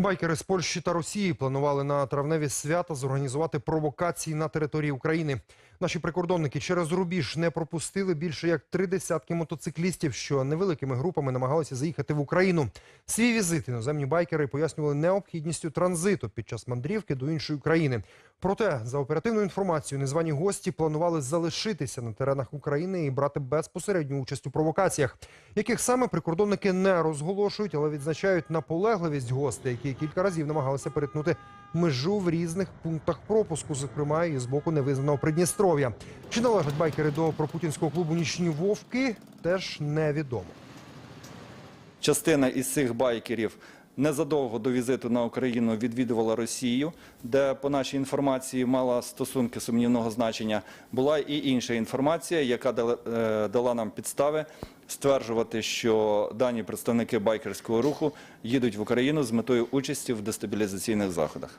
Байкери з Польщі та Росії планували на травневі свята зорганізувати провокації на території України. Наші прикордонники через рубіж не пропустили більше як три десятки мотоциклістів, що невеликими групами намагалися заїхати в Україну. Свій візит іноземні байкери пояснювали необхідністю транзиту під час мандрівки до іншої країни. Проте, за оперативною інформацією, незвані гості планували залишитися на теренах України і брати безпосередню участь у провокаціях, яких саме прикордонники не розголошують, але відзначають наполегливість гостей, які кілька разів намагалися перетнути межу в різних пунктах пропуску, зокрема і з боку невизнаного Придністров'я. Чи належать байкери до пропутінського клубу Нічні вовки, теж невідомо. Частина із цих байкерів незадовго до візиту на Україну відвідувала Росію, де, по нашій інформації, мала стосунки сумнівного значення. Була і інша інформація, яка дала, е, нам підстави стверджувати, що дані представники байкерського руху їдуть в Україну з метою участі в дестабілізаційних заходах.